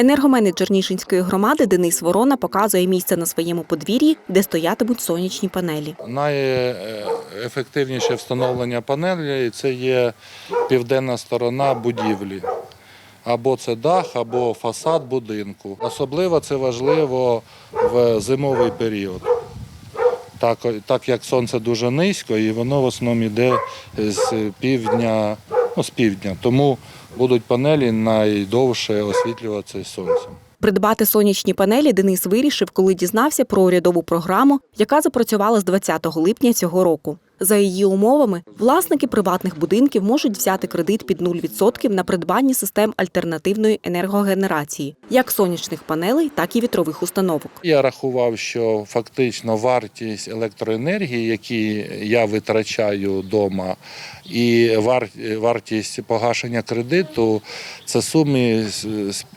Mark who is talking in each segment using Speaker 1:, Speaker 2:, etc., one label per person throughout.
Speaker 1: Енергоменеджер Нішинської громади Денис Ворона показує місце на своєму подвір'ї, де стоятимуть сонячні панелі.
Speaker 2: Найефективніше встановлення панелі це є південна сторона будівлі. Або це дах, або фасад будинку. Особливо це важливо в зимовий період. Так, так як сонце дуже низько, і воно в основному йде з півдня, ну, з півдня. Тому будуть панелі найдовше освітлюватися сонцем.
Speaker 1: Придбати сонячні панелі Денис вирішив, коли дізнався про урядову програму, яка запрацювала з 20 липня цього року. За її умовами, власники приватних будинків можуть взяти кредит під 0% на придбання систем альтернативної енергогенерації, як сонячних панелей, так і вітрових установок.
Speaker 2: Я рахував, що фактично вартість електроенергії, які я витрачаю вдома, і вар- вартість погашення кредиту це суми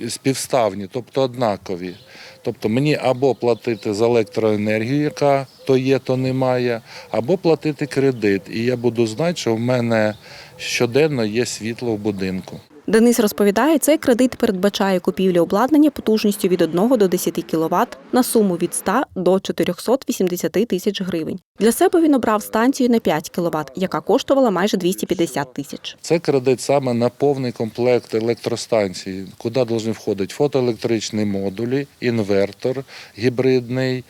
Speaker 2: співставні, тобто однакові. Тобто мені або платити за електроенергію, яка то є, то немає, або платити кредит. І я буду знати, що в мене щоденно є світло в будинку.
Speaker 1: Денис розповідає, цей кредит передбачає купівлю обладнання потужністю від 1 до 10 кВт на суму від 100 до 480 тисяч гривень. Для себе він обрав станцію на 5 кВт, яка коштувала майже 250 тисяч.
Speaker 2: Це кредит саме на повний комплект електростанцій, куди повинні входити фотоелектричні модулі, інвертор гібридний,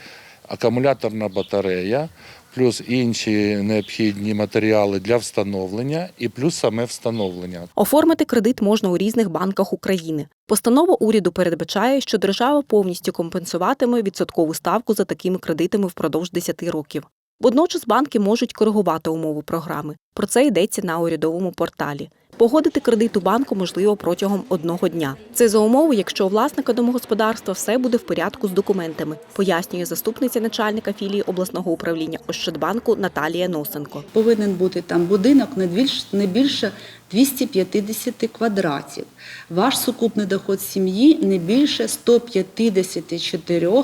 Speaker 2: акумуляторна батарея, плюс інші необхідні матеріали для встановлення і плюс саме встановлення.
Speaker 1: Оформити кредит можна у різних банках України. Постанова уряду передбачає, що держава повністю компенсуватиме відсоткову ставку за такими кредитами впродовж 10 років. Водночас банки можуть коригувати умови програми. Про це йдеться на урядовому порталі. Погодити кредит у банку можливо протягом одного дня. Це за умови, якщо у власника домогосподарства все буде в порядку з документами, пояснює заступниця начальника філії обласного управління Ощадбанку Наталія Носенко.
Speaker 3: Повинен бути там будинок не більш не більше 250 квадратів. Ваш сукупний доход сім'ї не більше 154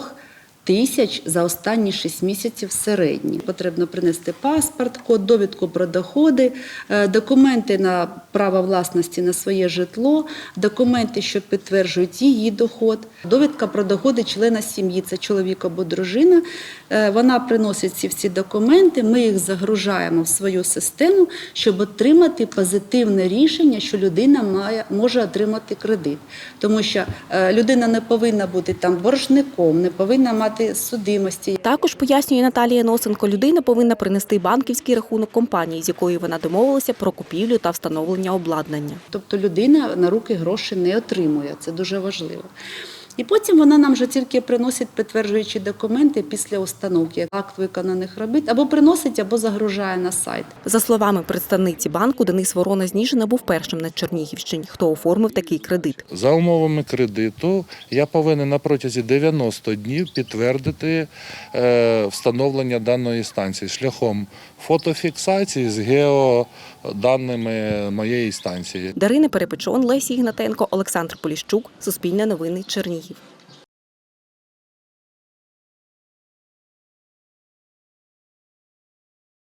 Speaker 3: тисяч за останні 6 місяців середні. Потрібно принести паспорт, код, довідку про доходи, е, документи на право власності на своє житло, документи, що підтверджують її доход, довідка про доходи члена сім'ї, це чоловік або дружина. Е, Вона приносить ці всі документи, ми їх загружаємо в свою систему, щоб отримати позитивне рішення, що людина має, може отримати кредит. Тому що е, людина не повинна бути там боржником, не повинна мати судимості.
Speaker 1: Також пояснює Наталія Носенко, людина повинна принести банківський рахунок компанії, з якою вона домовилася про купівлю та встановлення обладнання.
Speaker 3: Тобто людина на руки гроші не отримує, це дуже важливо. І потім вона нам вже тільки приносить підтверджуючі документи після установки акт виконаних робіт, або приносить, або загружає на сайт.
Speaker 1: За словами представниці банку, Денис Ворона з Ніжина був першим на Чернігівщині, хто оформив такий кредит.
Speaker 2: За умовами кредиту я повинен на протязі 90 днів підтвердити е, встановлення даної станції шляхом фотофіксації з геоданими моєї станції.
Speaker 1: Дарина Перепечон, Лесі Ігнатенко, Олександр Поліщук, Суспільне новини, Чернігів. Merci.